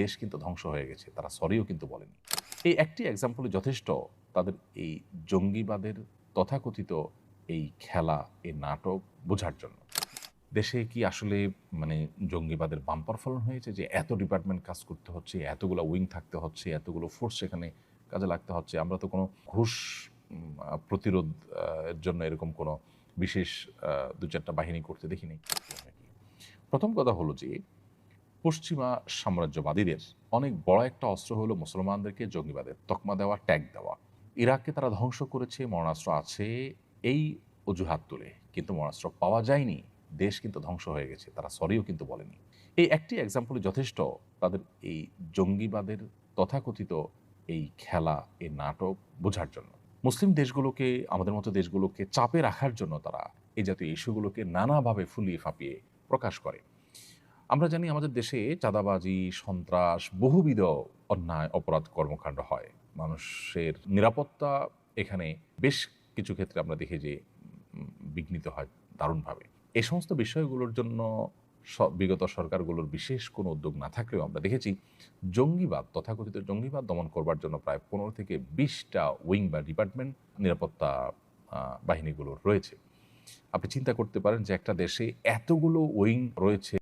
দেশ কিন্তু ধ্বংস হয়ে গেছে, তারা সরিও কিন্তু বলেনি। এই একটি এক্সাম্পল যথেষ্ট তাদের এই জঙ্গিবাদের তথাকথিত এই খেলা এই নাটক বোঝার জন্য। দেশে কি আসলে মানে জঙ্গিবাদের বাম্পার ফলন হয়েছে যে এত ডিপার্টমেন্ট কাজ করতে হচ্ছে, এতগুলো উইং থাকতে হচ্ছে, এতগুলো ফোর্স সেখানে কাজে লাগতে হচ্ছে? আমরা তো কোনো ঘুষ প্রতিরোধ এর জন্য এরকম কোনো বিশেষ দু চারটা বাহিনী করতে দেখিনি। প্রথম কথা হলো যে পশ্চিমা সাম্রাজ্যবাদীদের। অনেক বড় একটা অস্ত্র হলো মুসলমানদেরকে জঙ্গিবাদের তকমা দেওয়া, ট্যাগ দেওয়া। ইরাককে তারা ধ্বংস করেছে, মরণাস্ত্র আছে এই অজুহাত তুলে। কিন্তু মরণাস্ত্র পাওয়া যায়নি, দেশ কিন্তু ধ্বংস হয়ে গেছে, তারা সরিও কিন্তু বলেনি। এই একটি এক্সাম্পল যথেষ্ট, তাদের এই জঙ্গিবাদের তথাকথিত এই খেলা, এই নাটক বোঝার জন্য। মুসলিম দেশগুলোকে, আমাদের মতো দেশগুলোকে চাপে রাখার জন্য তারা এই জাতীয় ইস্যুগুলোকে নানাভাবে ফুলিয়ে ফাঁপিয়ে প্রকাশ করে। আমরা জানি আমাদের দেশে চাঁদাবাজি, সন্ত্রাস বহুবিধ অন্যায় অপরাধ কর্মকাণ্ড হয়। মানুষের নিরাপত্তা এখানে বেশ কিছু ক্ষেত্রে আমরা দেখি যে বিঘ্নিত হয় দারুণভাবে। এই সমস্ত বিষয়গুলোর জন্য বিগত সরকারগুলোর বিশেষ কোনো উদ্যোগ না থাকলেও আমরা দেখেছি, জঙ্গিবাদ, তথাকথিত জঙ্গিবাদ দমন করবার জন্য প্রায় পনেরো থেকে বিশটা উইং বা ডিপার্টমেন্ট নিরাপত্তা বাহিনীগুলোর রয়েছে। আপনি চিন্তা করতে পারেন যে একটা দেশে এতগুলো উইং রয়েছে।